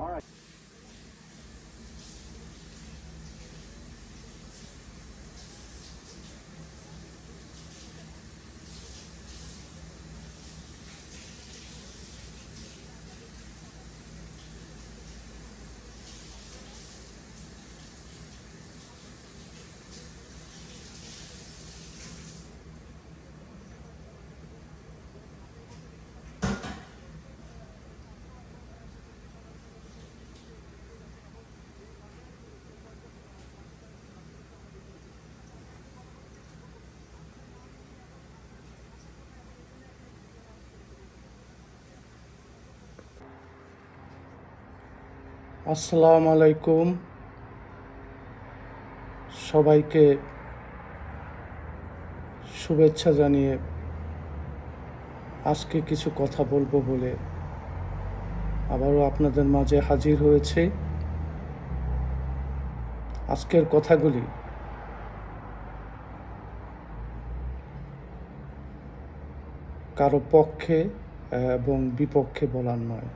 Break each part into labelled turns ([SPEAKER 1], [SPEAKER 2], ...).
[SPEAKER 1] All right.
[SPEAKER 2] আসসালামু আলাইকুম। সবাইকে শুভেচ্ছা জানিয়ে আজকে কিছু কথা বলব বলে আবারও আপনাদের মাঝে হাজির হয়েছে। আজকের কথাগুলি কারও পক্ষে এবং বিপক্ষে বলার নয়।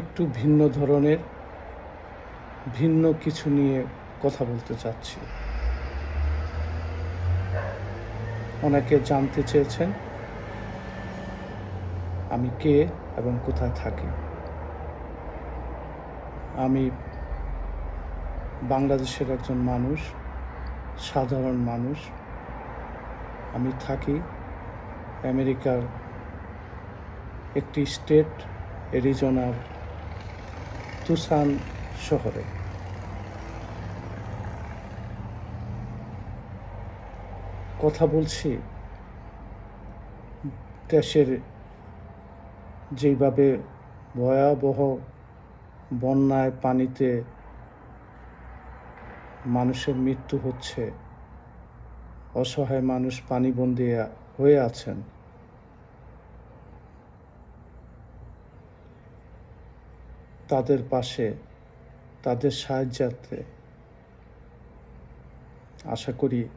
[SPEAKER 2] একটু ভিন্ন ধরনের, ভিন্ন কিছু নিয়ে কথা বলতে চাচ্ছি। অনেকে জানতে চেয়েছেন, আমি কে এবং কোথায় থাকি। আমি বাংলাদেশের একজন মানুষ, সাধারণ মানুষ। আমি থাকি আমেরিকার একটি স্টেট, এরিজোনার তুসান শহরে। কথা বলছি দেশের যেইভাবে ভয়াবহ বন্যায় পানিতে মানুষের মৃত্যু হচ্ছে, অসহায় মানুষ পানিবন্দী হয়ে আছেন। তাদের পাশে, তাদের সাহায্যার্থে। আশা করি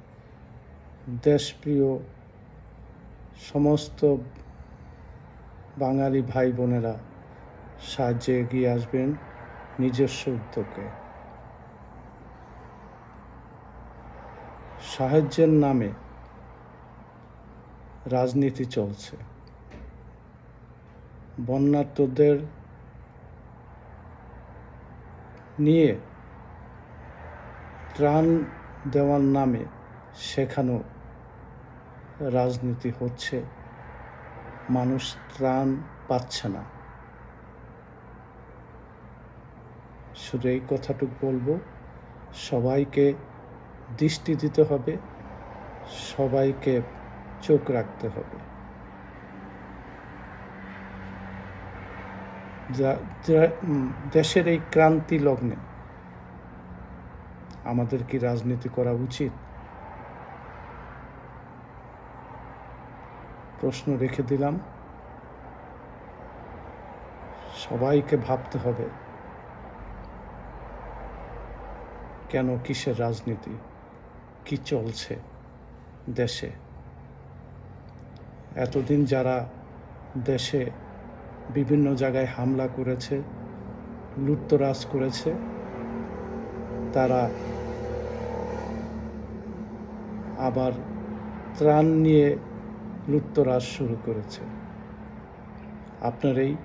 [SPEAKER 2] দেশপ্রিয় সমস্ত বাঙালি ভাই বোনেরা সাহায্যে এগিয়ে আসবেন নিজস্ব উদ্যোগে। সাহায্যের নামে রাজনীতি চলছে। বন্যার্তদের নিয়ে ত্রাণ দেওয়ার নামে সেখানেও রাজনীতি হচ্ছে, মানুষ ত্রাণ পাচ্ছে না। শুধু এই কথাটুকু বলব, সবাইকে দৃষ্টি দিতে হবে, সবাইকে চোখ রাখতে হবে। যা- দেশের এই ক্রান্তি লগ্নে আমাদের কি রাজনীতি করা উচিত? প্রশ্ন রেখে দিলাম। সবাইকে ভাবতে হবে কেন কিসের রাজনীতি, কি চলছে দেশে? এতদিন যারা দেশে বিভিন্ন জায়গায় হামলা করেছে, লুটতরাজ করেছে। তারা আবার ত্রাণ নিয়ে লুটতরাজ শুরু করেছে। আপনারাই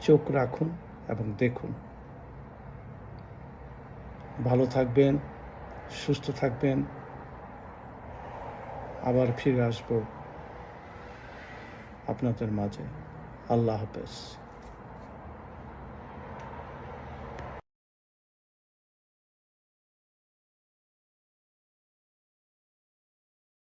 [SPEAKER 2] চোখ রাখুন এবং দেখুন। ভালো থাকবেন, সুস্থ থাকবেন। আবার ফিরে আসব আপনাদের মাঝে। আল্লাহ হাফেজ।